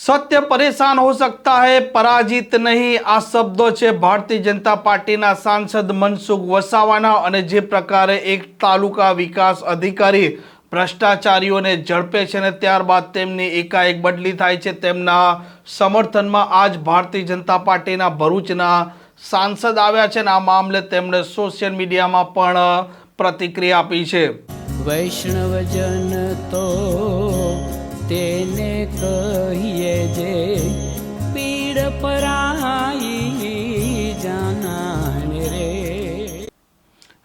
સત્ય પરેશાન હો સકતા હૈ, પરાજિત નહીં. આ શબ્દો છે ભારતીય જનતા પાર્ટીના સાંસદ મનસુખ વસાવાના અને જે પ્રકારે એક તાલુકા વિકાસ અધિકારી ભ્રષ્ટાચારીઓને ઝડપે છે અને ત્યારબાદ તેમની એકાએક બદલી થાય છે, તેમના સમર્થનમાં આજ ભારતીય જનતા પાર્ટીના ભરૂચના સાંસદ આવ્યા છે અને આ મામલે તેમણે સોશિયલ મીડિયામાં પણ પ્રતિક્રિયા આપી છે. વૈષ્ણવજન તો તેને કર જે પીડ પરાઈ જાનાને રે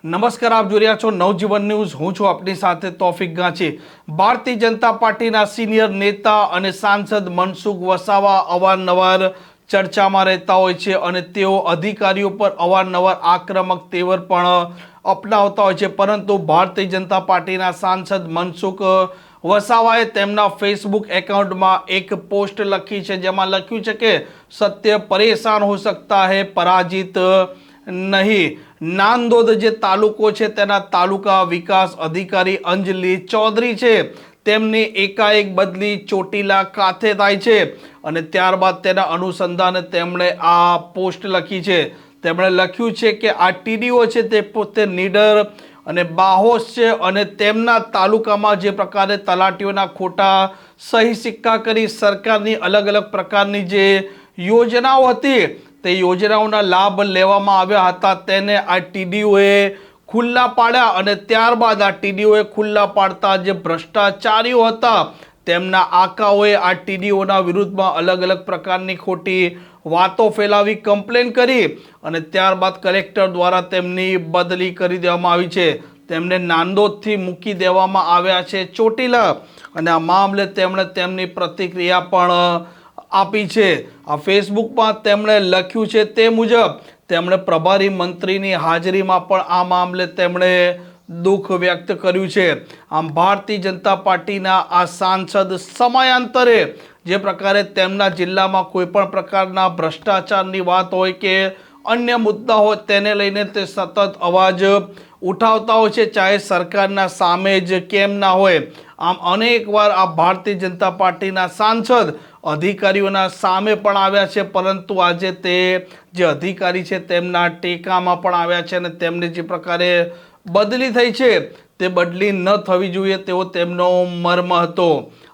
નમસ્કાર આપ જોઈ રહ્યા છો નવજીવન ન્યૂઝ હું છું આપની સાથે તોફિક ગાંચી ભારતીય જનતા પાર્ટીના સિનિયર નેતા અને સાંસદ મનસુખ વસાવા અવારનવાર ચર્ચામાં રહેતા હોય છે અને તેઓ અધિકારીઓ પર અવારનવાર આક્રમક તેવર પણ અપનાવતા હોય છે, પરંતુ ભારતીય જનતા પાર્ટીના સાંસદ મનસુખ વસાવાએ તેમના ફેસબુક એકાઉન્ટમાં એક પોસ્ટ લખી છે, જેમાં લખ્યું છે કે, સત્ય પરેશાન હો સકતા હે, પરાજિત નહીં. નાંદોદ જે તાલુકો છે, તેના તાલુકા વિકાસ અધિકારી અંજલિ ચૌધરી છે. તેમની એકાએક બદલી ચોટીલા કાથે થાય છે અને ત્યારબાદ તેના અનુસંધાને તેમણે આ પોસ્ટ લખી છે. તેમણે લખ્યું છે કે, આ ટીડીઓ છે તે પોતે નીડર અને બાહોશ છે અને તેમના તાલુકામાં જે પ્રકારે તલાટીઓના ખોટા સહી સિક્કા કરી સરકારની અલગ અલગ પ્રકારની જે યોજનાઓ હતી, તે યોજનાઓના લાભ લેવામાં આવ્યા હતા. તેને આ ટીડીઓએ ખુલ્લા પાડ્યા અને ત્યારબાદ આ ટીડીઓએ ખુલ્લા પાડતા જે ભ્રષ્ટાચારીઓ હતા, તેમના આકાઓએ આ ટીડીઓના વિરુદ્ધમાં અલગ અલગ પ્રકારની ખોટી વાતો ફેલાવી કમ્પ્લેન કરી અને ત્યારબાદ કલેક્ટર દ્વારા તેમની બદલી કરી દેવામાં આવી છે. તેમને નાંદોદથી મૂકી દેવામાં આવ્યા છે ચોટીલા અને આ મામલે તેમણે તેમની પ્રતિક્રિયા પણ આપી છે. આ ફેસબુકમાં તેમણે લખ્યું છે તે મુજબ, તેમણે પ્રભારી મંત્રીની હાજરીમાં પણ આ મામલે તેમણે દુઃખ વ્યક્ત કર્યું છે. આમ ભારતીય જનતા પાર્ટીના આ સાંસદ સમયાંતરે જે પ્રકારે તેમના જિલ્લામાં કોઈ પણ પ્રકારના ભ્રષ્ટાચારની વાત હોય કે અન્ય મુદ્દા હોય તેને લઈને તે સતત અવાજ ઉઠાવતા હોય છે, ચાહે સરકારના સામે જ કેમ ના હોય. આમ અનેકવાર આ ભારતીય જનતા પાર્ટીના સાંસદ અધિકારીઓના સામે પણ આવ્યા છે, પરંતુ આજે તે જે અધિકારી છે તેમના ટેકામાં પણ આવ્યા છે અને તેમને જે પ્રકારે બદલી થઈ છે તે બદલી ન થવી જોઈએ તેવો તેમનો મર્મ હતો.